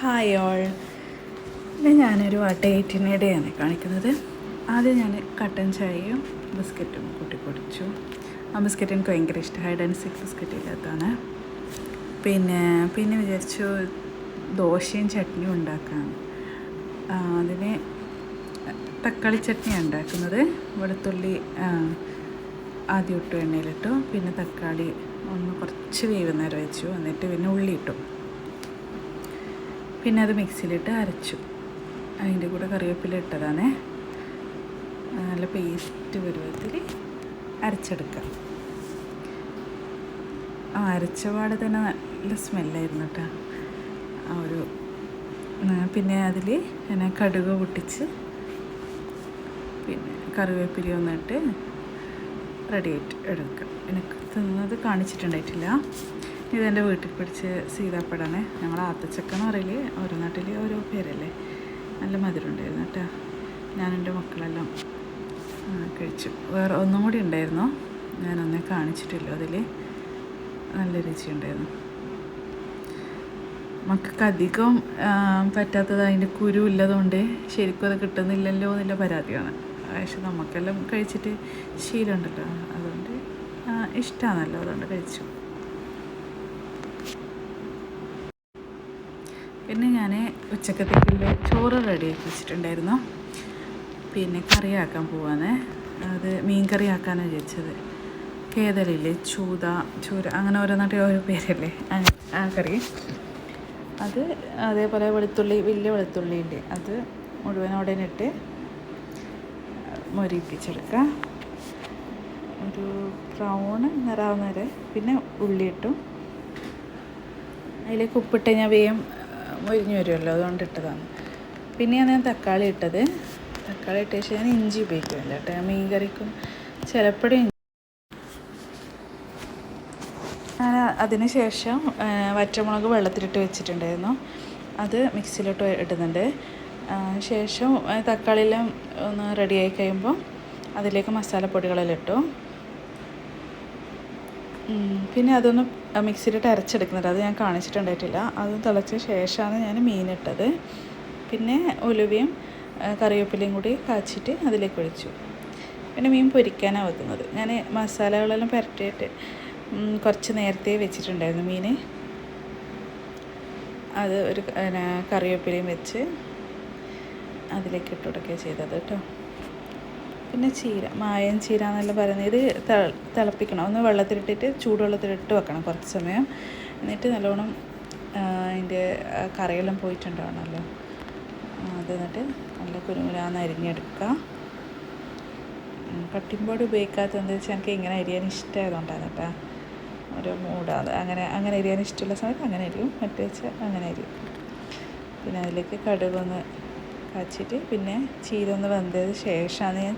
Hi all ഇന്ന് ഞാനൊരു ഡേറ്റിനിടെയാണ് കാണിക്കുന്നത്. ആദ്യം ഞാൻ കട്ടൻ ചായയും ബിസ്ക്കറ്റും കൂട്ടി കുടിച്ചു ആ ബിസ്ക്കറ്റ് എനിക്ക് ഭയങ്കര ഇഷ്ടം. ഹൈഡ് ആൻഡ് സിക്ക് ബിസ്ക്കറ്റ് ഇല്ലാത്തതാണ്. പിന്നെ പിന്നെ വിചാരിച്ചു ദോശയും ചട്നിയും ഉണ്ടാക്കാം അതിന് തക്കാളി ചട്നിയാണ് ഉണ്ടാക്കുന്നത്. വെളുത്തുള്ളി ആദ്യം ഇട്ടു എണ്ണയിലിട്ടു. പിന്നെ തക്കാളി ഒന്ന് കുറച്ച് വേവുന്നേരം വെച്ചു. എന്നിട്ട് പിന്നെ ഉള്ളി ഇട്ടു പിന്നെ അത് മിക്സിയിലിട്ട് അരച്ചു. അതിന്റെ കൂടെ കറിവേപ്പില ഇട്ടതാണ്. നല്ല പേസ്റ്റ് പരുവത്തിൽ അരച്ചെടുക്കാം. ആ അരച്ച പാട് തന്നെ നല്ല സ്മെല്ലായിരുന്നു കേട്ടോ. ആ ഒരു പിന്നെ അതിൽ ഞാൻ കടുക് പൊട്ടിച്ച് പിന്നെ കറിവേപ്പില ഒന്നിട്ട് റെഡി ആയിട്ട് എടുക്കുക എനിക്ക് തിന്നത് കാണിച്ചിട്ടുണ്ടായിട്ടില്ല. ഇതെന്റെ വീട്ടിൽ പിടിച്ച് സീതാപ്പടാണ് ഞങ്ങൾ ആത്തച്ചക്ക എന്ന് പറയൽ ഓരോ നാട്ടിൽ ഓരോ പേരല്ലേ? നല്ല മധുരം ഉണ്ടായിരുന്നു കേട്ടോ. ഞാനെന്റെ മക്കളെല്ലാം കഴിച്ചു. വേറെ ഒന്നും കൂടി ഉണ്ടായിരുന്നു. ഞാനൊന്നേ കാണിച്ചിട്ടില്ല അതിൽ നല്ല രുചിയുണ്ടായിരുന്നു മക്കൾക്ക് അധികം പറ്റാത്തത് അതിന്റെ കുരു ഇല്ലതുകൊണ്ട് ശരിക്കും അത് കിട്ടുന്നില്ലല്ലോ എന്നുള്ള പരാതിയാണ്. പക്ഷെ നമുക്കെല്ലാം കഴിച്ചിട്ട് ശീലമുണ്ടല്ലോ. അതുകൊണ്ട് ഇഷ്ടമാണല്ലോ അതുകൊണ്ട് കഴിച്ചു. പിന്നെ ഞാൻ ഉച്ചക്കത്തേക്കുള്ള ചോറ് റെഡിയാക്കി വെച്ചിട്ടുണ്ടായിരുന്നു. പിന്നെ കറി ആക്കാൻ പോവാണ്. അത് മീൻ കറി ആക്കാനാണ് വിചാരിച്ചത്. കേതലില്ലേ ചൂത ചൂര അങ്ങനെ ഓരോ നാട്ടിൽ ഓരോ പേരല്ലേ ആ കറി. അത് അതേപോലെ വെളുത്തുള്ളി വലിയ വെളുത്തുള്ളി ഉണ്ട് അത് മുഴുവൻ ഉടനിട്ട് മൊരിപ്പിച്ചെടുക്കുക. ഒരു ബ്രൗൺ നിറാവുന്ന വരെ പിന്നെ ഉള്ളി ഇട്ടു അതിലേക്ക് ഉപ്പിട്ട് ഞാൻ വേഗം മൊരിഞ്ഞ് വരുമല്ലോ അതുകൊണ്ട് ഇട്ടതാണ്. പിന്നെയാണ് ഞാൻ തക്കാളി ഇട്ടത്. തക്കാളി ഇട്ട ശേഷം ഞാൻ ഇഞ്ചി ഉപയോഗിക്കുന്നില്ല കേട്ടോ. മീൻ കറിക്കും ചിലപ്പോഴും ഞാൻ അതിന് ശേഷം വറ്റമുളക് വെള്ളത്തിലിട്ട് വെച്ചിട്ടുണ്ടായിരുന്നു. അത് മിക്സിയിലോട്ട് ഇടുന്നുണ്ട്. ശേഷം തക്കാളി തക്കാളിയെല്ലാം ഒന്ന് റെഡിയായി കഴിയുമ്പോൾ അതിലേക്ക് മസാലപ്പൊടികളെല്ലാം ഇട്ടു. പിന്നെ അതൊന്ന് മിക്സിയിലിട്ട് അരച്ചെടുക്കുന്നുണ്ട്. അത് ഞാൻ കാണിച്ചിട്ടുണ്ടായിട്ടില്ല. അത് തിളച്ച ശേഷമാണ് ഞാൻ മീനിട്ടത് പിന്നെ ഉലുവയും കറിവേപ്പിലയും കൂടി കാച്ചിട്ട് അതിലേക്ക് ഒഴിച്ചു. പിന്നെ മീൻ പൊരിക്കാനാണ് വെക്കുന്നത്. ഞാൻ മസാലകളെല്ലാം പുരട്ടിയിട്ട് കുറച്ച് നേരത്തെ വെച്ചിട്ടുണ്ടായിരുന്നു മീൻ അത് ഒരു കറിവേപ്പിലയും വെച്ച് അതിലേക്ക് ഇട്ട് കൊടുക്കുകയാണ് ചെയ്തത് കേട്ടോ. പിന്നെ ചീര മായം ചീര എന്നെല്ലാം പറയുന്നത്. ഇത് തിളപ്പിക്കണം. ഒന്ന് വെള്ളത്തിലിട്ടിട്ട് ചൂടുവെള്ളത്തിലിട്ട് വെക്കണം കുറച്ച് സമയം. എന്നിട്ട് നല്ലോണം അതിന്റെ കറിയെല്ലാം പോയിട്ടുണ്ടാവണമല്ലോ അത് എന്നിട്ട് നല്ല കുരുമുരാന്ന് അരിഞ്ഞെടുക്കുക. ബോർഡ് ഉപയോഗിക്കാത്തത് എന്താ വെച്ചാൽ എനിക്ക് ഇങ്ങനെ അരിയാൻ ഇഷ്ടമായതുകൊണ്ടാണ് കേട്ടോ. ഒരു മൂടാതെ അങ്ങനെ അങ്ങനെ അരിയാൻ ഇഷ്ടമുള്ള സമയത്ത് അങ്ങനെ അരിയും. മറ്റേ വെച്ചാൽ അങ്ങനെ അരിയും. പിന്നെ അതിലേക്ക് കടുകൊന്ന് കാച്ചിട്ട് പിന്നെ ചീര ഒന്ന് വെന്തതിന് ശേഷമാണ് ഞാൻ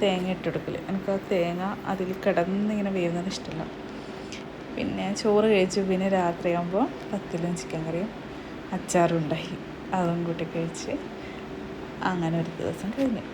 തേങ്ങ ഇട്ടെടുക്കൽ എനിക്ക് ആ തേങ്ങ അതിൽ കിടന്നിങ്ങനെ വേവുന്നത് ഇഷ്ടമല്ല പിന്നെ ചോറ് കഴിച്ചു. പിന്നെ രാത്രിയാകുമ്പോൾ പത്തിലും ചിക്കൻ കറിയും അച്ചാറും ഉണ്ടായി. അതും കൂട്ടി കഴിച്ച് അങ്ങനെ ഒരു ദിവസം കഴിഞ്ഞു.